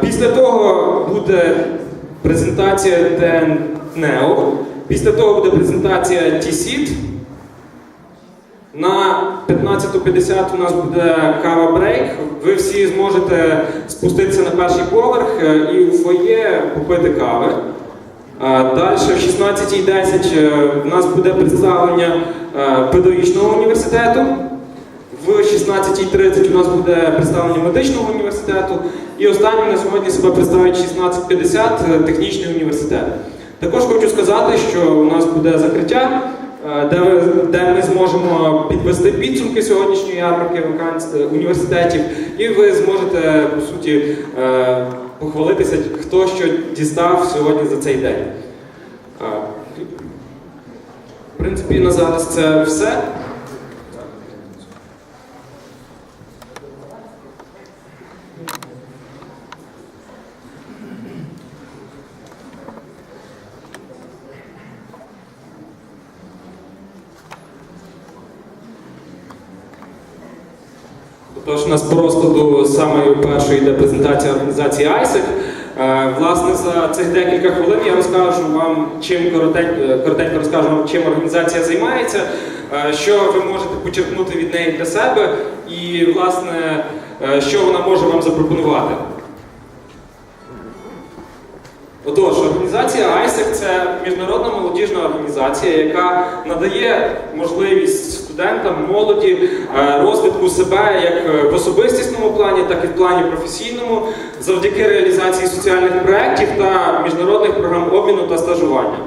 Після того буде презентація ТНЕО, після того буде презентація TSIT. На 15.50 у нас буде кава брейк. Ви всі зможете спуститися на перший поверх е, і у фоє попити кави. Далі в 16.10 е, в нас буде представлення е, педагогічного університету. В 16.30 у нас буде представлення медичного університету. І останнім на сьогодні себе представить 16.50 е, технічний університет. Також хочу сказати, що у нас буде закриття, е, де, ви- де ми зможемо підвести підсумки сьогоднішньої ярмарки е, університетів, і ви зможете по суті похвалитися, хто що дістав сьогодні за цей день. В принципі, на зараз це все. Тож у нас по розкладу самої першої йде презентація організації ISEC. Е, Власне, за цих декілька хвилин я розкажу вам, чим коротенько, коротенько розкажу вам, чим організація займається, е, що ви можете почерпнути від неї для себе, і власне, е, що вона може вам запропонувати. Отож, організація ISEC – це міжнародна молодіжна організація, яка надає можливість студентам, молоді е, розвитку себе як е, в особистісному плані, так і в плані професійному, завдяки реалізації соціальних проєктів та міжнародних програм обміну та стажування.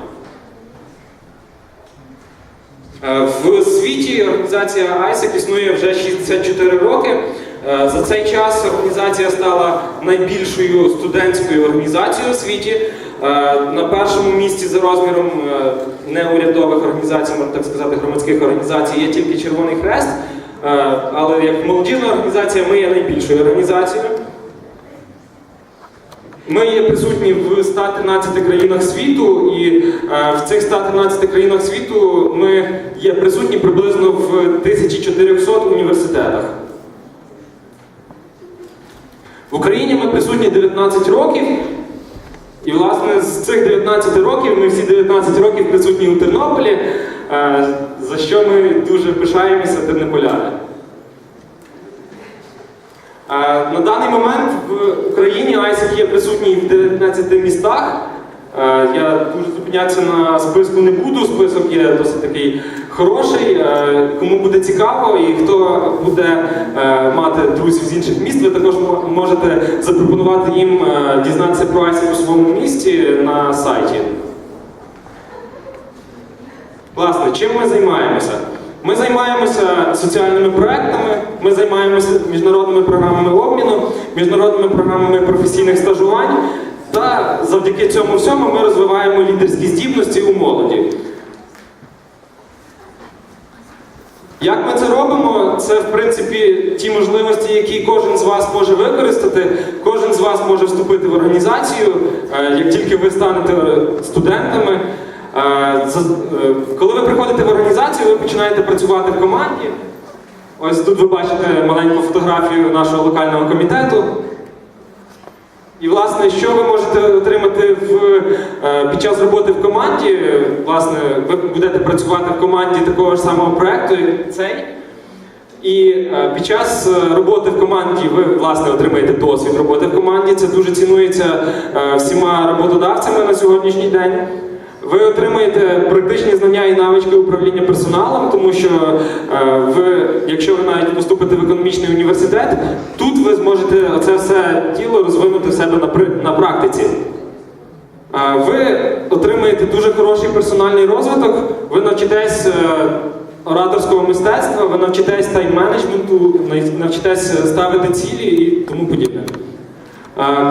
Е, В світі організація ISEC існує вже 64 роки. За цей час організація стала найбільшою студентською організацією у світі. На першому місці за розміром неурядових організацій, можна так сказати, громадських організацій є тільки Червоний Хрест. Е, Але як молодіжна організація ми є найбільшою організацією. Ми є присутні в 113 країнах світу, і е, в цих 113 країнах світу ми є присутні приблизно в 1400 університетах. В Україні ми присутні 19 років, і власне з цих 19 років ми всі 19 років присутні у Тернополі, е, за що ми дуже пишаємося тернополяни. Е, На даний момент в Україні ISEC є присутній в 19 містах. Е, Я дуже зупинятися на списку не буду. Список є досить такий хороший. Е, Кому буде цікаво і хто буде е, мати друзів з інших міст, ви також можете запропонувати їм е, дізнатися про ISEC у своєму місті на сайті. Власне, чим ми займаємося? Ми займаємося соціальними проектами, ми займаємося міжнародними програмами обміну, міжнародними програмами професійних стажувань. Та завдяки цьому всьому ми розвиваємо лідерські здібності у молоді. Як ми це робимо? Це, в принципі, ті можливості, які кожен з вас може використати. Кожен з вас може вступити в організацію, е, як тільки ви станете студентами. Е, е, Коли ви приходите в організацію, ви починаєте працювати в команді. Ось тут ви бачите маленьку фотографію нашого локального комітету. І, власне, що ви можете отримати в, е, під час роботи в команді? Власне, ви будете працювати в команді такого ж самого проекту, як цей. І е, під час е, роботи в команді ви власне отримаєте досвід роботи в команді. Це дуже цінується всіма роботодавцями на сьогоднішній день. Ви отримаєте практичні знання і навички управління персоналом, тому що е, ви, якщо ви навіть поступите в економічний університет, тут ви зможете це все тіло розвинути в себе на, практиці. Е, Ви отримаєте дуже хороший персональний розвиток, ви навчитесь е, ораторського мистецтва, ви навчитесь тайм-менеджменту, навчитесь ставити цілі і тому подібне.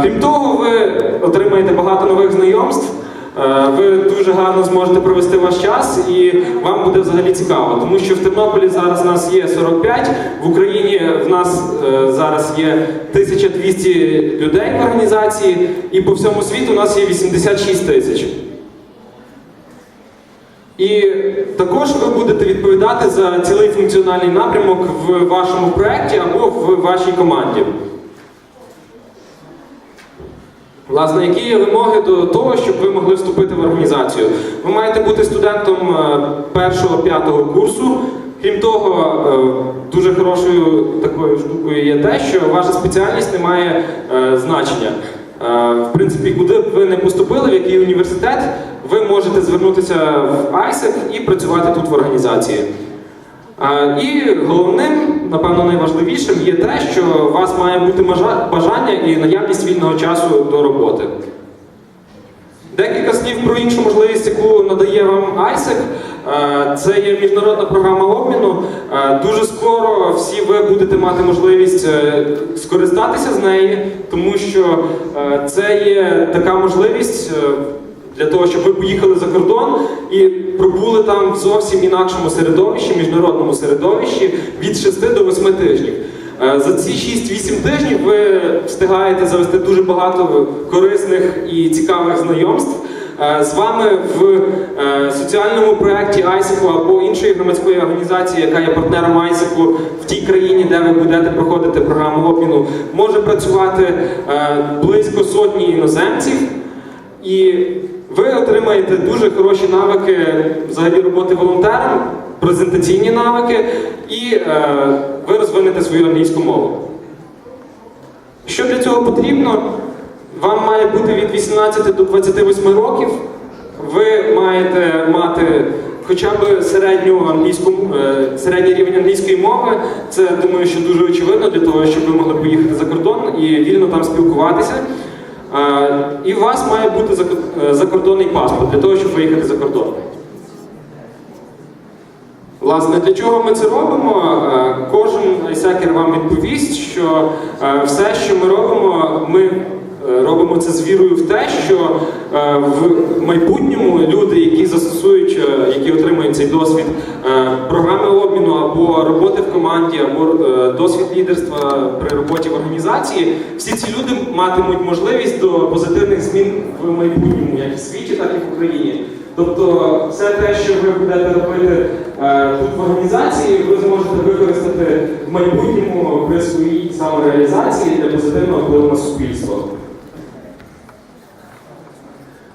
Крім того, ви отримаєте багато нових знайомств. Е, Ви дуже гарно зможете провести ваш час і вам буде взагалі цікаво, тому що в Тернополі зараз нас є 45, в Україні в нас е, зараз є 1200 людей в організації, і по всьому світу у нас є 86 тисяч. І також ви будете відповідати за цілий функціональний напрямок в вашому проєкті або в вашій команді. Власне, які є вимоги до того, щоб ви могли вступити в організацію? Ви маєте бути студентом е, першого п'ятого курсу. Крім того, е, дуже хорошою такою штукою є те, що ваша спеціальність не має е, значення. В принципі, куди б ви не поступили, в який університет, ви можете звернутися в ISEC і працювати тут в організації. І головним, напевно, найважливішим є те, що у вас має бути бажання і наявність вільного часу до роботи. Декілька слів про іншу можливість, яку надає вам ISEC. Це є міжнародна програма обміну. Дуже скоро всі ви будете мати можливість е, скористатися з неї, тому що е, це є така можливість е, для того, щоб ви поїхали за кордон і пробули там в зовсім інакшому середовищі, міжнародному середовищі від 6 до 8 тижнів. Е, За ці 6-8 тижнів ви встигаєте завести дуже багато корисних і цікавих знайомств. Е, З вами в е, соціальному проєкті ISEC або іншої громадської організації, яка є партнером ISEC в тій країні, де ви будете проходити програму обміну, може працювати близько сотні іноземців. І ви отримаєте дуже хороші навики взагалі роботи волонтером, презентаційні навики, і е, ви розвинете свою англійську мову. Що для цього потрібно? Вам має бути від 18 до 28 років. Ви маєте мати хоча б середню англійську, е, середній рівень англійської мови. Це думаю, що дуже очевидно для того, щоб ви могли поїхати за кордон і вільно там спілкуватися. І у вас має бути е, закордонний паспорт для того, щоб виїхати за кордон. Власне, для чого ми це робимо? Е, Кожен айсекер вам відповість, що е, все, що ми робимо, ми робимо це з вірою в те, що е, в майбутньому люди, які застосують, е, які отримують цей досвід е, програми обміну або роботи в команді, або е, досвід лідерства при роботі в організації, всі ці люди матимуть можливість до позитивних змін в майбутньому, як і в світі, так і в Україні. Тобто все те, що ви будете робити е, тут в організації, ви зможете використати в майбутньому при своїй самореалізації для позитивного впливу на суспільство.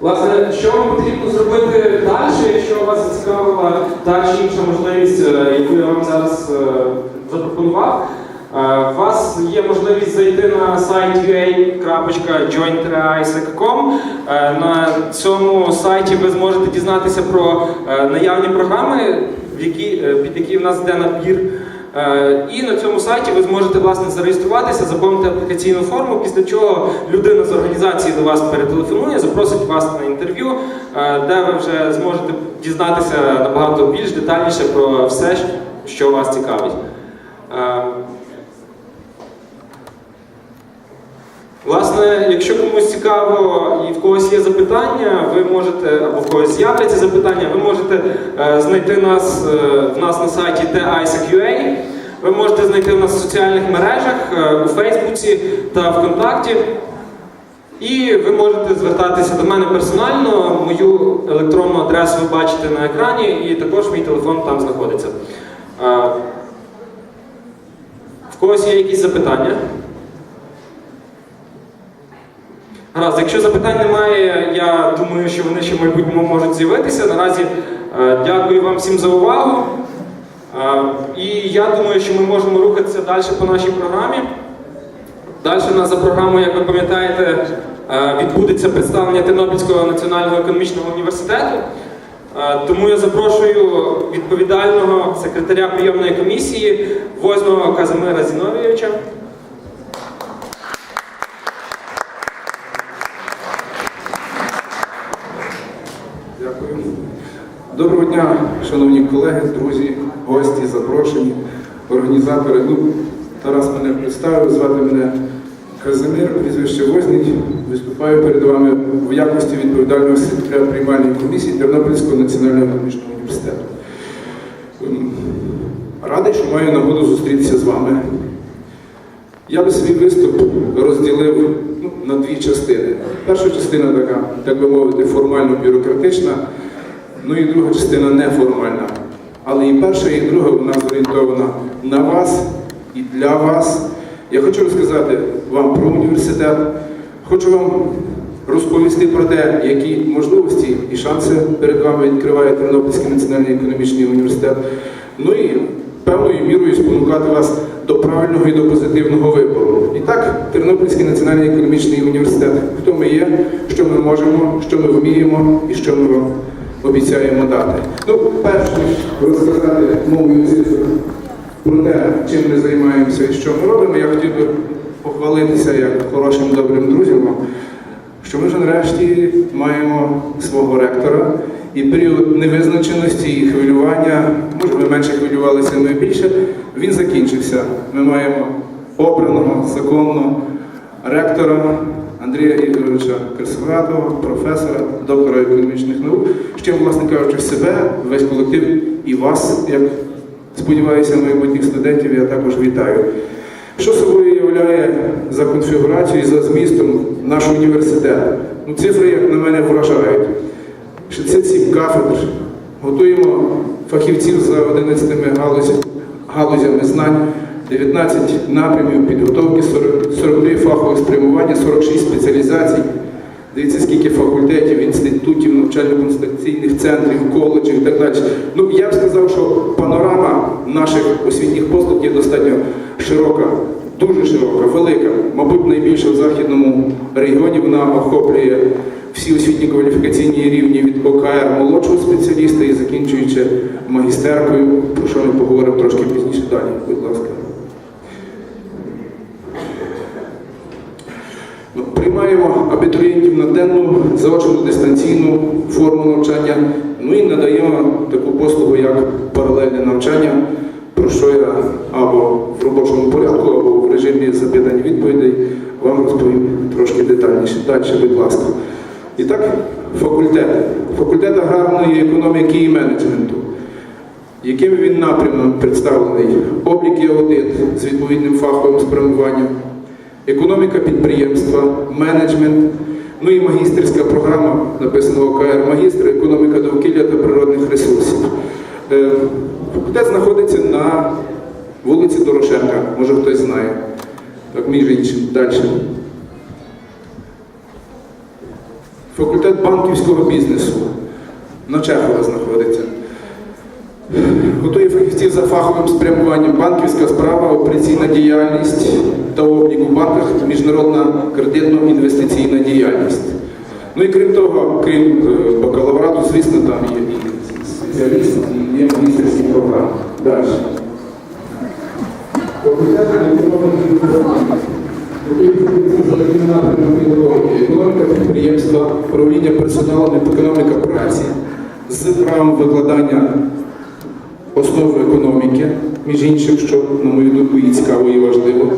Власне, що вам потрібно зробити далі, якщо вас зацікавила та чи інша можливість, е, яку я вам зараз е, запропонував? Е, У вас є можливість зайти на сайт ua.join.isaac.com. Е, На цьому сайті ви зможете дізнатися про наявні програми, під які в нас йде набір. Е, І на цьому сайті ви зможете власне зареєструватися, заповнити аплікаційну форму, після чого людина з організації до вас перетелефонує, запросить вас на інтерв'ю, е, де ви вже зможете дізнатися набагато більш детальніше про все, що вас цікавить. Власне, якщо комусь цікаво і в когось є запитання, ви можете, або в когось з'являться запитання, ви можете е, знайти нас е, в нас на сайті TheISAC.ua, ви можете знайти нас в соціальних мережах е, у Фейсбуці та ВКонтакті. І ви можете звертатися до мене персонально. Мою електронну адресу ви бачите на екрані, і також мій телефон там знаходиться. В когось є якісь запитання? Гаразд, якщо запитань немає, я думаю, що вони ще в майбутньому можуть з'явитися. Наразі е, дякую вам всім за увагу. Е, і я думаю, що ми можемо рухатися далі по нашій програмі. Далі у нас за програмою, як ви пам'ятаєте, е, відбудеться представлення Тернопільського національного економічного університету. Тому я запрошую відповідального секретаря прийомної комісії Возного Казимира Зіновійовича. Дякую. Доброго дня, шановні колеги, друзі, гості, запрошені, організатори. Ну, Тарас мене представив, звати мене Казимир, прізвище Возній. Виступаю перед вами в якості відповідального секретаря приймальної комісії Тернопільського національного економічного університету. Ем, Радий, що маю нагоду зустрітися з вами. Я би свій виступ розділив ну, на дві частини. Перша частина така, так би мовити, формально-бюрократична, ну і друга частина неформальна. Але і перша, і друга вона зорієнтована на вас і для вас. Я хочу розказати вам про університет, хочу вам розповісти про те, які можливості і шанси перед вами відкриває Тернопільський національний економічний університет. Ну і певною мірою спонукати вас до правильного і до позитивного вибору. І так, Тернопільський національний економічний університет. Хто ми є, що ми можемо, що ми вміємо і що ми вам обіцяємо дати. Ну, перше, розказати мовою цифр про те, чим ми займаємося і що ми робимо, я хотів би похвалитися як хорошим добрим друзям, що ми вже нарешті маємо свого ректора і період невизначеності і хвилювання, може ми менше хвилювалися, ми більше, він закінчився. Ми маємо обраного законно ректора Андрія Ігоровича Красовратова, професора, доктора економічних наук, чим, власне кажучи, себе, весь колектив і вас, як сподіваюся, майбутніх студентів, я також вітаю. Що собою являє за конфігурацією, за змістом наш університет? Ну, цифри, як на мене, вражають. 67 кафедр, готуємо фахівців за 11 галузями, галузями знань, 19 напрямів підготовки, 40 43 фахових спрямування, 46 спеціалізацій. Дивіться, скільки факультетів, інститутів, навчально-консультаційних центрів, коледжів і так далі. Ну, я б сказав, що панорама наших освітніх послуг є достатньо широка, дуже широка, велика, мабуть, найбільша в західному регіоні. Вона охоплює всі освітні кваліфікаційні рівні від ОКР молодшого спеціаліста і закінчуючи магістеркою, про що ми поговоримо трошки пізніше далі, будь ласка. Ну, Приймаємо абітурієнтів на денну, заочну дистанційну форму навчання, ну і надаємо таку послугу, як паралельне навчання, про що я або в робочому порядку, або в режимі запитань відповідей вам розповім трошки детальніше. Далі, будь ласка. І так, факультет. Факультет аграрної економіки і менеджменту. Яким він напрямом представлений? Облік і аудит з відповідним фаховим спрямуванням, економіка підприємства, менеджмент, ну і магістерська програма, написана ОКР, магістр, економіка довкілля та природних ресурсів. Факультет знаходиться на вулиці Дорошенка, може хтось знає. Так, між іншим, далі. Факультет банківського бізнесу на Чехова знаходиться. Готує фахівців за фаховим спрямуванням банківська справа, операційна діяльність та облік у банках, міжнародна кредитно-інвестиційна діяльність. Ну і крім того, крім е, бакалаврату, звісно, там є і спеціаліст, і є магістерські програми. Далі. Економіка підприємства, управління персоналом, економіка праці з правом викладання основ економіки, між іншим, що, на мою думку, і цікаво і важливо.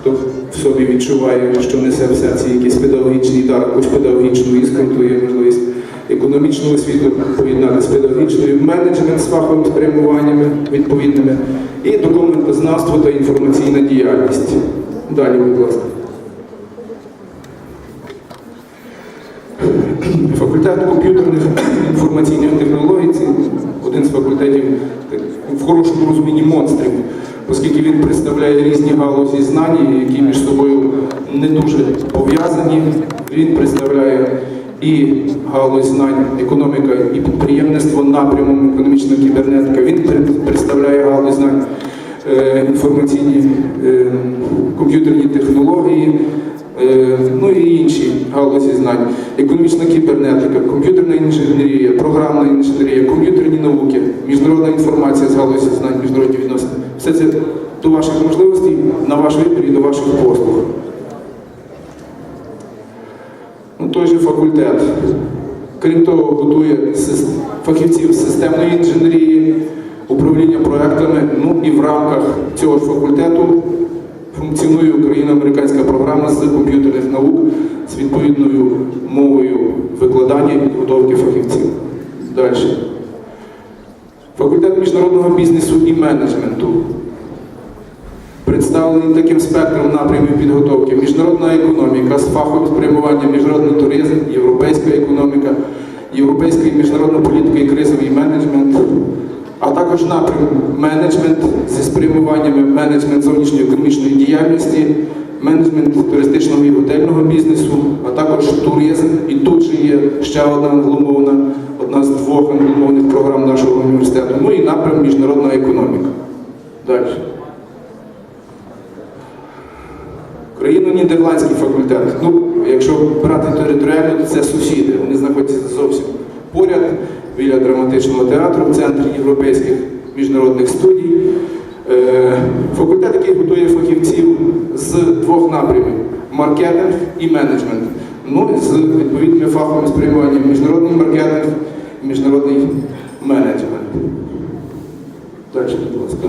Хто в собі відчуває, що несе в серці якийсь педагогічний дар, якусь педагогічну іскру, то є можливість економічну освіту поєднати з педагогічною, менеджмент з фаховими спрямуваннями відповідними, і документознавство та інформаційна діяльність. Далі, будь ласка. Факультет комп'ютерних інформаційних технологій один з факультетів в хорошому розумінні монстрів, оскільки він представляє різні галузі знань, які між собою не дуже пов'язані. Він представляє і галузь знань економіка і підприємництво напрямом економічна кібернетика. Він представляє галузь знань е, інформаційні е, комп'ютерні технології, ну і інші галузі знань, економічна кібернетика, комп'ютерна інженерія, програмна інженерія, комп'ютерні науки, міжнародна інформація з галузі знань, міжнародні відносини. Все це до ваших можливостей, на ваш вибір і до ваших послуг. Ну, той же факультет. Крім того, готує фахівців системної інженерії, управління проектами. Ну і в рамках цього факультету функціонує україно-американська програма з комп'ютерних наук з відповідною мовою викладання і підготовки фахівців. Далі. Факультет міжнародного бізнесу і менеджменту представлений таким спектром напрямів підготовки: міжнародна економіка з фаховим спрямуванням, міжнародний туризм, європейська економіка, європейська і міжнародна політика і кризовий менеджмент, а також напрям менеджмент зі спрямуваннями менеджмент зовнішньої економічної діяльності, менеджмент туристичного і готельного бізнесу, а також туризм. І тут же є ще одна англомовна, одна з двох англомовних програм нашого університету. Ну і напрям міжнародна економіка. Далі. Україно-нідерландський факультет. Ну, якщо брати територіально, то це сусіди. Вони знаходяться зовсім поряд біля драматичного театру в центрі європейських міжнародних студій. Е, Факультет, який готує фахівців з двох напрямів маркетинг і менеджмент. Ну, з відповідними фаховими спрямуванням міжнародний маркетинг і міжнародний менеджмент. Далі, будь ласка.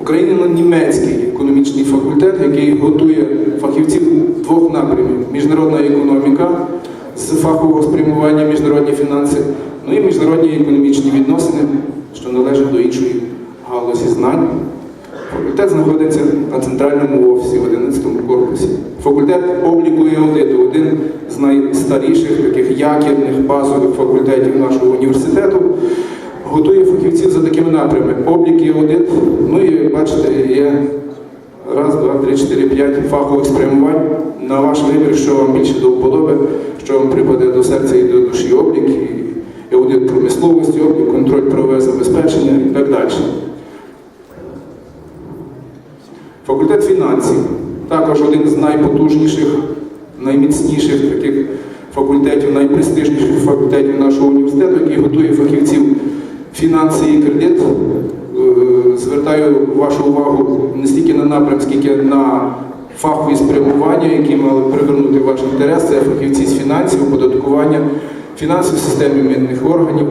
Україно-німецький економічний факультет, який готує фахівців двох напрямів: міжнародна економіка з фахового спрямування міжнародні фінанси, ну і міжнародні економічні відносини, що належать до іншої галузі знань. Факультет знаходиться на центральному офісі в 11 корпусі. Факультет обліку і аудиту один з найстаріших таких якірних базових факультетів нашого університету. Готує фахівців за такими напрямами: облік і аудит. Ну і бачите, є раз, два, три, чотири, п'ять фахових спрямувань. На ваш вибір, що вам більше до вподоби, що вам припаде до серця і до душі облік, і, аудит промисловості, облік, контроль правове забезпечення і так далі. Факультет фінансів також один з найпотужніших, найміцніших таких факультетів, найпрестижніших факультетів нашого університету, який готує фахівців фінанси і кредит. Звертаю вашу увагу не стільки на напрям, скільки на фахові спрямування, які мали привернути ваш інтерес. Це фахівці з фінансів, оподаткування, фінансової системи митних органів.